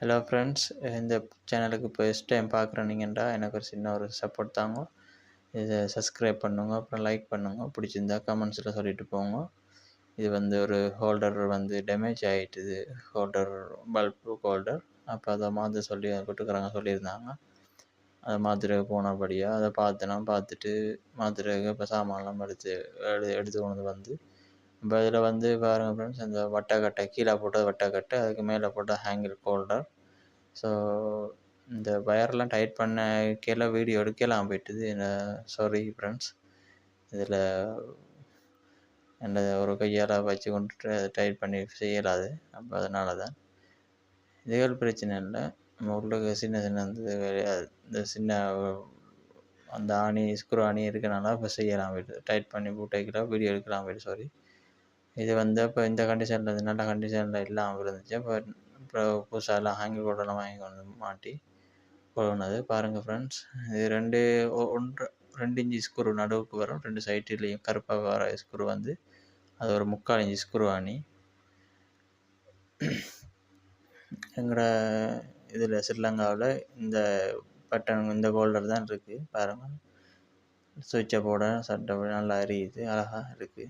Hello friends இந்த சேனலுக்கு இப்போ ஃபஸ்ட் டைம் பார்க்குறீங்கன்றா எனக்கு ஒரு சின்ன ஒரு சப்போர்ட் தாங்க. இதை சப்ஸ்கிரைப் பண்ணுங்க அப்புறம் லைக் பண்ணுங்க. பிடிச்சிருந்தா கமெண்ட்ஸில் சொல்லிட்டு போங்க. இது வந்து ஒரு ஹோல்டர் வந்து டேமேஜ் ஆகிட்டுது ஹோல்டர் பல்பு ஹோல்டர் அப்போ அதை மாதிரி சொல்லி கொடுக்குறாங்க சொல்லியிருந்தாங்க. அதை மாத்திரை போனபடியாக அதை பார்த்தேன்னா பார்த்துட்டு மாத்திரைக்கு இப்போ சாமான்லாம் எடுத்து எடு எடுத்து கொண்டு வந்து இப்போ இதில் வந்து பாருங்கள் ஃப்ரெண்ட்ஸ் இந்த வட்டக்கட்டை கீழே போட்டது வட்டக்கட்டை அதுக்கு மேலே போட்ட ஹேங்கில் ஹோல்டர் ஸோ இந்த வயர்லாம் டைட் பண்ண கீழே வீடியோ எடுக்கலாம் போயிட்டுது. சாரி ஃப்ரெண்ட்ஸ் இதில் என்ன ஒரு கையால் வச்சு கொண்டு டைட் பண்ணி செய்யலாது. அப்போ அதனால தான் இதுகள் பிரச்சனை இல்லை. நம்ம உள்ளுக்கு சின்ன சின்ன இந்த இந்த சின்ன அந்த ஆணி ஸ்க்ரூ ஆணி இருக்கனால இப்போ செய்யலாம் போயிட்டு டைட் பண்ணி போட்டு வைக்கலாம் வீடியோ எடுக்கலாம் போயிட்டு சாரி இது வந்து இப்போ இந்த கண்டிஷனில் நல்ல கண்டிஷனில் இல்லாமல் இருந்துச்சு. இப்போ அப்புறம் புதுசாக எல்லாம் ஹேங்கிங் போர்டெல்லாம் வாங்கி கொண்டு வந்து மாட்டி போனது பாருங்கள் ஃப்ரெண்ட்ஸ் இது ரெண்டு ஒன்று ரெண்டு இன்ச்சு ஸ்க்ரூ நடுவுக்கு வரும். ரெண்டு சைட்லேயும் கருப்பாக வர ஸ்க்ரூ வந்து அது ஒரு முக்கால் இன்ச்சு ஸ்க்ரூ ஆணி எங்களோட இதில் ஸ்ரீலங்காவில் இந்த பட்டன் இந்த ஹோல்டர் தான் இருக்குது பாருங்கள் சுவிட்சை போட சட்டை நல்லா எரியுது அழகாக இருக்குது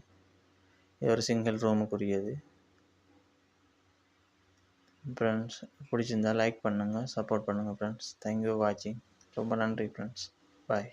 ஒரு சிங்கிள் ரூமுக்குரியது ஃப்ரெண்ட்ஸ் பிடிச்சிருந்தா லைக் பண்ணுங்கள் சப்போர்ட் பண்ணுங்கள் ஃப்ரெண்ட்ஸ் தேங்க்யூ வாட்சிங் ரொம்ப நன்றி ஃப்ரெண்ட்ஸ் பாய்